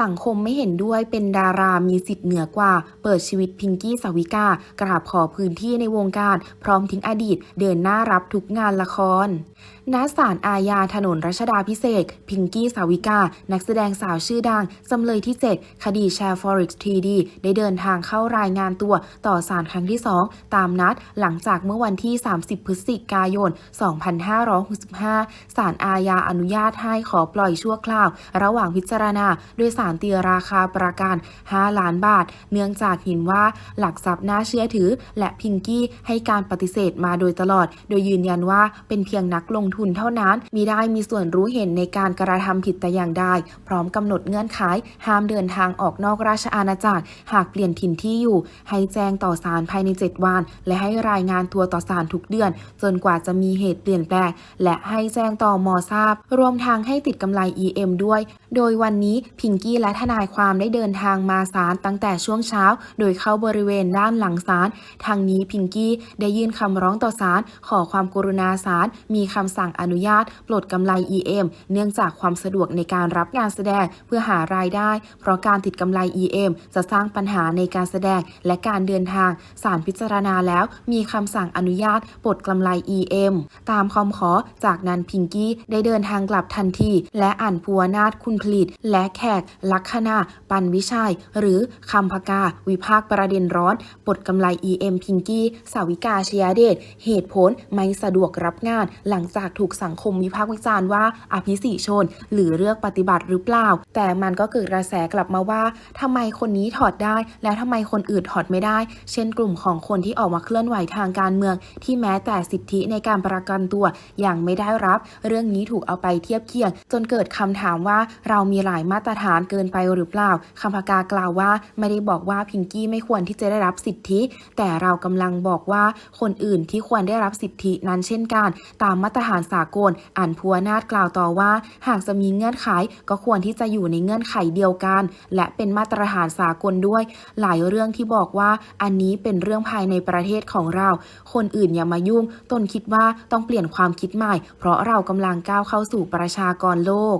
สังคมไม่เห็นด้วยเป็นดารามีสิทธิ์เหนือกว่า เปิดชีวิตพิงกี้สาวิกากราบขอพื้นที่ในวงการ พร้อมทิ้งอดีต เดินหน้ารับทุกงานละครณศาลอาญาถนนรัชดาพิเศษ พิงกี้สาวิกา นักแสดงสาวชื่อดัง จำเลยที่ 7 คดีแชร์ Forex 3D ได้เดินทางเข้ารายงานตัวต่อศาลครั้งที่ 2 ตามนัด หลังจากเมื่อวันที่ 30 พฤศจิกายน 2565 ศาลอาญาอนุญาตให้ขอปล่อยชั่วคราว ระหว่างพิจารณาโดยสารตีราคาประกัน 5 ล้านบาท เนื่องจากเห็นว่าหลักทรัพย์น่าเชื่อถือ และพิงกี้ให้การปฏิเสธมาโดยตลอด โดยยืนยันว่าเป็นเพียงนักลงทุนเท่านั้นมีได้มีส่วนรู้เห็นในการกระทำผิดแต่อย่างใดพร้อมกำหนดเงื่อนไขห้ามเดินทางออกนอกราชอาณาจักร หากเปลี่ยนถิ่นที่อยู่ ให้แจ้งต่อศาลภายใน 7 วัน และให้รายงานตัวต่อศาลทุกเดือน จนกว่าจะมีเหตุเปลี่ยนแปลง และให้แจ้งต่อมอทราบ รวมทางให้ติดกำไร EM ด้วย โดยวันนี้พิงกี้และทนายความได้เดินทางมาศาลตั้งแต่ช่วงเช้า โดยเข้าบริเวณด้านหลังศาลทางนี้พิงกี้ได้ยื่นคำร้องต่อศาลขอความกรุณาศาลมีคำสั่งอนุญาต ปลดกำไร EM เนื่องจากความสะดวกในการรับงานแสดงเพื่อหารายได้ เพราะการติดกำไร EM จะสร้างปัญหาในการแสดงและการเดินทางศาลพิจารณาแล้ว มีคำสั่งอนุญาต ปลดกำไร EM ตามคำขอ จากนั้นพิงกี้ได้เดินทางกลับทันที และอ่านพัวนาถคุณผลิต และแขกลักษณะปันวิชัย หรือคำพกา วิพากษ์ประเด็นร้อนปลดกำไร EM พิงกี้ สาวิกาชยเดช เหตุผลไม่สะดวกรับงาน หลังจากถูกสังคมวิพากษ์วิจารณ์ว่าอภิสิชน หรือเลือกปฏิบัติหรือเปล่า แต่มันก็เกิดกระแสกลับมาว่าทำไมคนนี้ถอดได้ แล้วทำไมคนอื่นถอดไม่ได้ เช่นกลุ่มของคนที่ออกมาเคลื่อนไหวทางการเมือง ที่แม้แต่สิทธิในการประกันตัวอย่างไม่ได้รับ เรื่องนี้ถูกเอาไปเทียบเคียง จนเกิดคำถามว่าเรามีหลายมาตรฐานเกินไปหรือเปล่าคำพากากล่าวว่าไม่ได้บอกว่าพิงกี้ไม่ควรที่จะได้รับสิทธิ แต่เรากำลังบอกว่าคนอื่นที่ควรได้รับสิทธินั้นเช่นกัน ตามมาตรฐานสากลอ่านพัวนาถกล่าวต่อว่า หากจะมีเงื่อนไขก็ควรที่จะอยู่ในเงื่อนไขเดียวกัน และเป็นมาตรฐานสากลด้วย หลายเรื่องที่บอกว่าอันนี้เป็นเรื่องภายในประเทศของเรา คนอื่นอย่ามายุ่งตนคิดว่าต้องเปลี่ยนความคิดใหม่ เพราะเรากำลังก้าวเข้าสู่ประชากรโลก